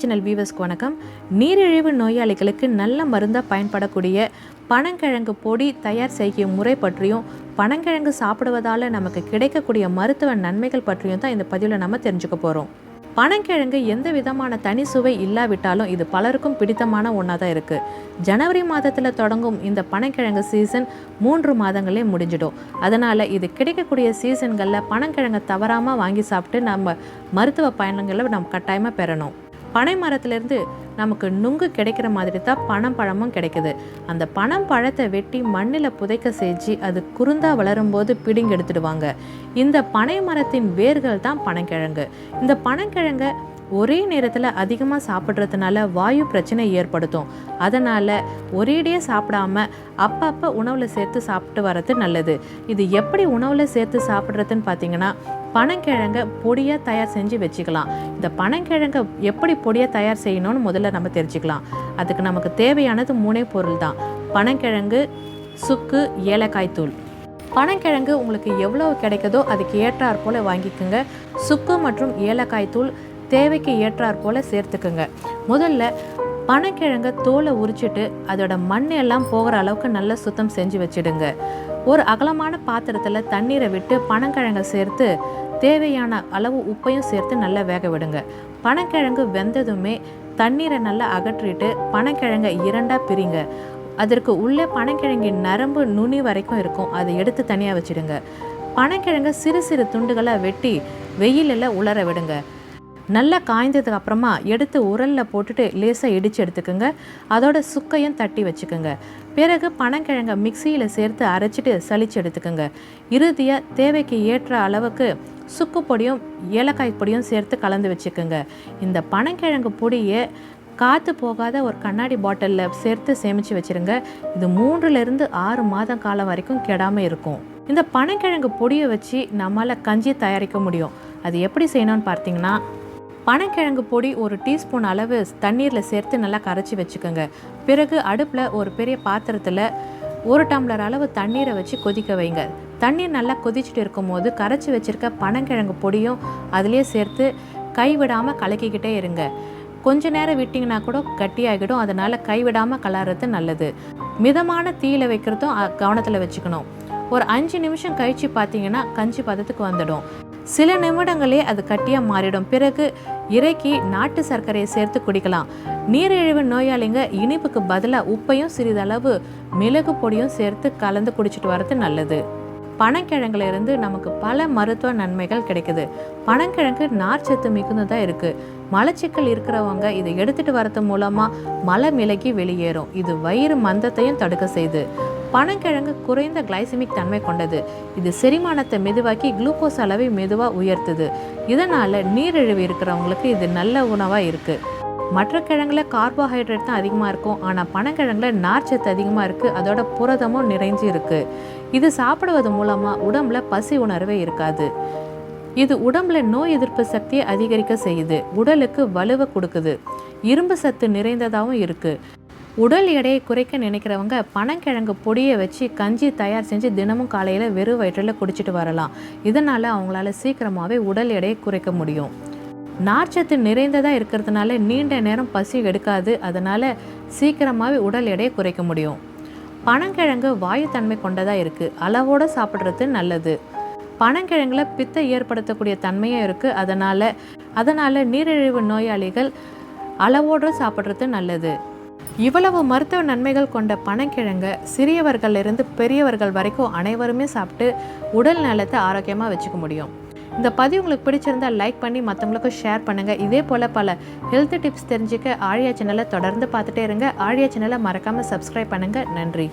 Channel வியூவர்ஸ்க்கு வணக்கம். நீரிழிவு நோயாளிகளுக்கு நல்ல மருந்தாக பயன்படக்கூடிய பனங்கிழங்கு பொடி தயார் செய்யும் முறை பற்றியும் பனங்கிழங்கு சாப்பிடுவதால் நமக்கு கிடைக்கக்கூடிய மருத்துவ நன்மைகள் பற்றியும் தான் இந்த பதிவில் நம்ம தெரிஞ்சுக்க போகிறோம் பனங்கிழங்கு எந்த விதமான தனி சுவை இல்லாவிட்டாலும் இது பலருக்கும் பிடித்தமான ஒன்றா தான் இருக்குது ஜனவரி மாதத்தில் தொடங்கும் இந்த பனங்கிழங்கு சீசன் மூன்று மாதங்களே முடிஞ்சிடும். அதனால் இது கிடைக்கக்கூடிய சீசன்களில் பனங்கிழங்கை தவறாமல் வாங்கி சாப்பிட்டு நம்ம மருத்துவ பயணங்களை நம்ம கட்டாயமாக பெறணும். பனை மரத்துலேருந்து நமக்கு நுங்கு கிடைக்கிற மாதிரி தான் பனம் பழமும் கிடைக்குது. அந்த பனம் பழத்தை வெட்டி மண்ணில் புதைக்க செஞ்சு அது குருந்தாக வளரும்போது பிடுங்கி எடுத்துடுவாங்க. இந்த பனை மரத்தின் வேர்கள் தான் பனங்கிழங்கு. இந்த பனங்கிழங்க ஒரே நேரத்தில் அதிகமாக சாப்பிட்றதுனால வாயு பிரச்சனை ஏற்படுத்தும். அதனால் ஒரேடியாக சாப்பிடாம அப்பப்போ உணவில் சேர்த்து சாப்பிட்டு வர்றது நல்லது. இது எப்படி உணவில் சேர்த்து சாப்பிட்றதுன்னு பார்த்தீங்கன்னா பனங்கிழங்க பொடியாக தயார் செஞ்சு வச்சுக்கலாம். இந்த பனங்கிழங்கை எப்படி பொடியாக தயார் செய்யணும்னு முதல்ல நம்ம தெரிஞ்சுக்கலாம். அதுக்கு நமக்கு தேவையானது மூணே பொருள் தான். பனங்கிழங்கு சுக்கு ஏலக்காய் தூள். பனங்கிழங்கு உங்களுக்கு எவ்வளோ கிடைக்குதோ அதுக்கு ஏற்றாற் போல் வாங்கிக்கோங்க. சுக்கு மற்றும் ஏலக்காய் தூள் தேவைக்கு ஏற்றாற் போல் சேர்த்துக்குங்க. முதல்ல பனங்கிழங்க தோலை உரிச்சிட்டு அதோட மண் எல்லாம் போகிற அளவுக்கு நல்லா சுத்தம் செஞ்சு வச்சிடுங்க. ஒரு அகலமான பாத்திரத்தில் தண்ணீரை விட்டு பனங்கிழங்கை சேர்த்து தேவையான அளவு உப்பையும் சேர்த்து நல்லா வேக விடுங்க. பனக்கிழங்கு வெந்ததுமே தண்ணீரை நல்லா அகற்றிட்டு பனங்கிழங்கை இரண்டாக பிரிங்க. அதற்கு உள்ளே பனங்கிழங்கின் நரம்பு நுனி வரைக்கும் இருக்கும். அதை எடுத்து தனியாக வச்சிடுங்க. பனங்கிழங்கை சிறு சிறு துண்டுகளை வெட்டி வெயிலில் உலர விடுங்க. நல்லா காய்ந்ததுக்கு அப்புறமா எடுத்து உரலில் போட்டுட்டு லேசாக இடித்து எடுத்துக்கோங்க. அதோட சுக்கையும் தட்டி வச்சுக்கோங்க. பிறகு பனங்கிழங்கை மிக்சியில் சேர்த்து அரைச்சிட்டு சளிச்சு எடுத்துக்கோங்க. இறுதியாக தேவைக்கு ஏற்ற அளவுக்கு சுக்கு பொடியும் ஏலக்காய் பொடியும் சேர்த்து கலந்து வச்சுக்கோங்க. இந்த பனங்கிழங்கு பொடியை காற்று போகாத ஒரு கண்ணாடி பாட்டிலில் சேர்த்து சேமித்து வச்சுருங்க. இது மூன்றுலேருந்து ஆறு மாதம் காலம் வரைக்கும் கெடாமல் இருக்கும். இந்த பனங்கிழங்கு பொடியை வச்சு நம்மளால் கஞ்சி தயாரிக்க முடியும். அது எப்படி செய்யணும்னு பார்த்தீங்கன்னா பனைக்கிழங்கு பொடி ஒரு டீஸ்பூன் அளவு தண்ணீரில் சேர்த்து நல்லா கரைச்சி வச்சுக்கோங்க. பிறகு அடுப்பில் ஒரு பெரிய பாத்திரத்தில் ஒரு டம்ளர் அளவு தண்ணீரை வச்சு கொதிக்க வைங்க. தண்ணீர் நல்லா கொதிச்சுட்டு இருக்கும்போது கரைச்சி வச்சுருக்க பனங்கிழங்கு பொடியும் அதிலே சேர்த்து கைவிடாமல் கலக்கிக்கிட்டே இருங்க. கொஞ்ச நேரம் விட்டிங்கன்னா கூட கட்டியாகிடும். அதனால் கைவிடாமல் கலர்றது நல்லது. மிதமான தீயில வைக்கிறதும் கவனத்தில் வச்சுக்கணும். ஒரு அஞ்சு நிமிஷம் கழித்து பார்த்தீங்கன்னா கஞ்சி பதத்துக்கு வந்துடும். சில நிமிடங்களே அது கட்டியாக மாறிடும். பிறகு இறக்கி நாட்டு சர்க்கரையை சேர்த்து குடிக்கலாம். நீரிழிவு நோயாளிங்க இனிப்புக்கு பதிலாக உப்பையும் சிறிதளவு மிளகு பொடியும் சேர்த்து கலந்து குடிச்சிட்டு வர்றது நல்லது. பனங்கிழங்குல இருந்து நமக்கு பல மருத்துவ நன்மைகள் கிடைக்குது. பனங்கிழங்கு நார்ச்சத்து மிகுந்ததாக இருக்குது மலச்சிக்கல் இருக்கிறவங்க இதை எடுத்துகிட்டு வரது மூலமாக மலை மிளகி வெளியேறும். இது வயிறு மந்தத்தையும் தடுக்க செய்யுது பனங்கிழங்கு குறைந்த கிளைசிமிக் தன்மை கொண்டது. இது செரிமானத்தை மெதுவாக்கி குளுக்கோஸ் அளவை மெதுவாக உயர்த்துது. இதனால் நீரிழிவு இருக்கிறவங்களுக்கு இது நல்ல உணவாக இருக்குது மற்ற கிழங்குல கார்போஹைட்ரேட் தான் அதிகமாக இருக்கும். ஆனால் பனங்கிழங்குல நார்ச்சத்து அதிகமாக இருக்குது அதோட புரதமும் நிறைஞ்சு இருக்குது இது சாப்பிடுவது மூலமாக உடம்புல பசி உணர்வே இருக்காது. இது உடம்புல நோய் எதிர்ப்பு சக்தியை அதிகரிக்க செய்யுது. உடலுக்கு வலுவை கொடுக்குது. இரும்பு சத்து நிறைந்ததாகவும் இருக்குது உடல் எடையை குறைக்க நினைக்கிறவங்க பனங்கிழங்கு பொடியை வச்சு கஞ்சி தயார் செஞ்சு தினமும் காலையில் வெறும் வயிற்றில் குடிச்சிட்டு வரலாம். இதனால் அவங்களால சீக்கிரமாகவே உடல் எடையை குறைக்க முடியும். நார்ச்சத்து நிறைந்ததாக இருக்கிறதுனால நீண்ட நேரம் பசி எடுக்காது. அதனால் சீக்கிரமாகவே உடல் எடையை குறைக்க முடியும். பனங்கிழங்கு வாயுத்தன்மை கொண்டதாக இருக்குது அளவோடு சாப்பிட்றது நல்லது. பனங்கிழங்குல பித்தை ஏற்படுத்தக்கூடிய தன்மையும் இருக்குது அதனால் அதனால் நீரிழிவு நோயாளிகள் அளவோடு சாப்பிட்றது நல்லது. இவ்வளவு மருத்துவ நன்மைகள் கொண்ட பனங்கிழங்க சிறியவர்களிலிருந்து பெரியவர்கள் வரைக்கும் அனைவருமே சாப்பிட்டு உடல் நலத்தை ஆரோக்கியமாக வச்சுக்க முடியும். இந்த பதிவு உங்களுக்கு பிடிச்சிருந்தால் லைக் பண்ணி மற்றவங்களுக்கும் ஷேர் பண்ணுங்கள் இதே போல் பல ஹெல்த் டிப்ஸ் தெரிஞ்சுக்க ஆழியா சேனலை தொடர்ந்து பார்த்துட்டே இருங்க. ஆழியா சேனலை மறக்காமல் சப்ஸ்கிரைப் பண்ணுங்கள் நன்றி.